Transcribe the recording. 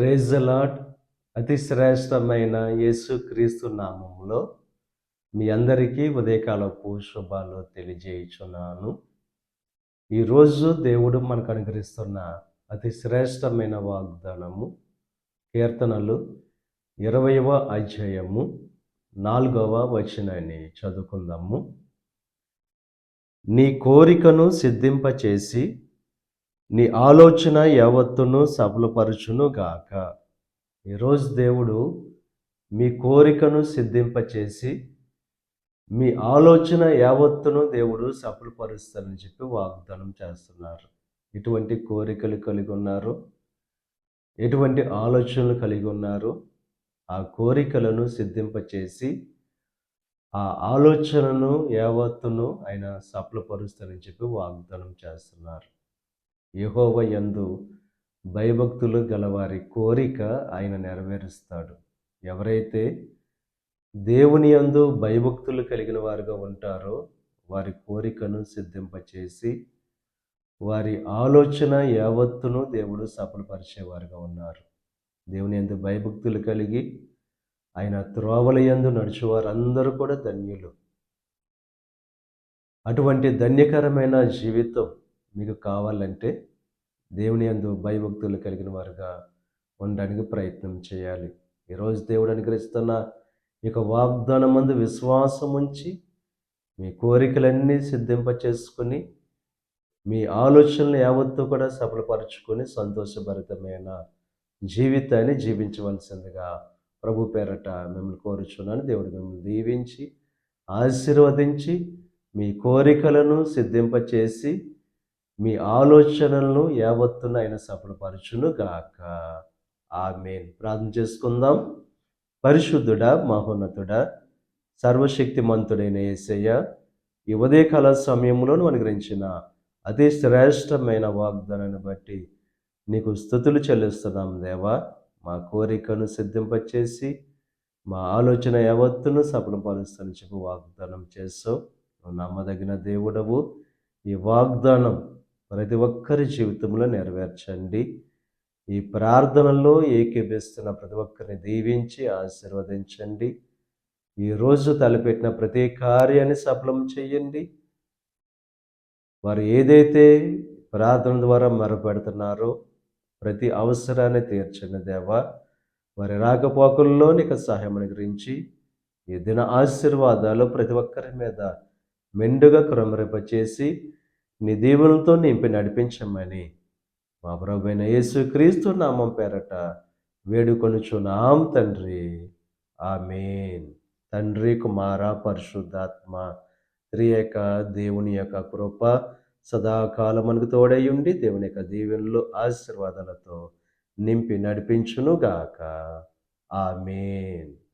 Praise అతి శ్రేష్టమైన యేసుక్రీస్తు నామములో మీ అందరికీ ఉదయకాలపు శుభాలు తెలియజేయుచున్నాను. ఈరోజు దేవుడు మనకు అనుగ్రహిస్తున్న అతి శ్రేష్టమైన వాగ్దానము కీర్తనలు ఇరవయవ అధ్యాయము నాలుగవ వచనాన్ని చదువుకుందాము. నీ కోరికను సిద్ధింపచేసి నీ ఆలోచన యావత్తును సఫలపరచును గాక. ఈరోజు దేవుడు మీ కోరికను సిద్ధింపచేసి మీ ఆలోచన యావత్తును దేవుడు సఫలపరుస్తానని చెప్పి వాగ్దానం చేస్తున్నారు. ఎటువంటి కోరికలు కలిగి ఉన్నారు. ఎటువంటి ఆలోచనలు కలిగి ఉన్నారు? ఆ కోరికలను సిద్ధింపచేసి ఆ ఆలోచనను యావత్తును ఆయన సఫలపరుస్తానని చెప్పి వాగ్దానం చేస్తున్నారు. యెహోవా యందు భయభక్తులు గలవారి కోరిక ఆయన నెరవేరుస్తాడు. ఎవరైతే దేవుని యందు భయభక్తులు కలిగిన వారుగా ఉంటారో వారి కోరికను సిద్ధింపచేసి వారి ఆలోచన యావత్తును దేవుడు సఫలపరిచేవారుగా ఉన్నారు. దేవుని యందు భయభక్తులు కలిగి ఆయన త్రోవల యందు నడిచేవారందరూ కూడా ధన్యులు. అటువంటి ధన్యకరమైన జీవితం మీకు కావాలంటే దేవుని అందు భయభక్తులు కలిగిన వారుగా ఉండడానికి ప్రయత్నం చేయాలి. ఈరోజు దేవుడు అనుగ్రహిస్తున్న ఇక వాగ్దానం మందు విశ్వాసం ఉంచి మీ కోరికలన్నీ సిద్ధింప చేసుకుని మీ ఆలోచనలు యావత్తు కూడా సఫలపరుచుకొని సంతోషభరితమైన జీవితాన్ని జీవించవలసిందిగా ప్రభు పేరట మిమ్మల్ని కోరుచున్నాను. దేవుడు మిమ్మల్ని దీవించి ఆశీర్వదించి మీ కోరికలను సిద్ధింపచేసి మీ ఆలోచనలను యావత్తును ఆయన సఫలపరచును గాక ఆమెన్. ప్రార్థన చేసుకుందాం. పరిశుద్ధుడా మహోన్నతుడా సర్వశక్తిమంతుడైన యేసయ్య ఈ ఉదయకాల సమయంలో నువ్వు అనుగ్రహించిన అతి శ్రేష్టమైన వాగ్దానాన్ని బట్టి నీకు స్థుతులు చెల్లిస్తున్నాం దేవా. మా కోరికను సిద్ధింపచేసి మా ఆలోచన యావత్తును సఫలపరుస్తాను చెప్పి వాగ్దానం చేస్తావు నువ్వు నమ్మదగిన దేవుడవు. ఈ వాగ్దానం ప్రతి ఒక్కరి జీవితంలో నెరవేర్చండి. ఈ ప్రార్థనలో ఏకీభిస్తున్న ప్రతి ఒక్కరిని దీవించి ఆశీర్వదించండి. ఈరోజు తలపెట్టిన ప్రతి కార్యాన్ని సఫలం చేయండి. వారు ఏదైతే ప్రార్థన ద్వారా మొరపెడుతున్నారో ప్రతి అవసరాన్ని తీర్చండి దేవా. వారి రాకపోకల్లో నీకు సహాయం అనుగ్రహించి ఈ దిన ఆశీర్వాదాలు ప్రతి ఒక్కరి మీద మెండుగా క్రమరింపచేసి నీ దీవులతో నింపి నడిపించమని మా ప్రభుైన యేసు క్రీస్తు నామం పేరట వేడుకొనుచున్నాం తండ్రి. ఆమెన్. తండ్రి కుమార పరిశుద్ధాత్మ త్రియక దేవుని యొక్క కృప సదాకాలం మనకు తోడై ఉండి దేవుని యొక్క దీవెనలు ఆశీర్వాదాలతో నింపి నడిపించునుగాక. ఆమెన్.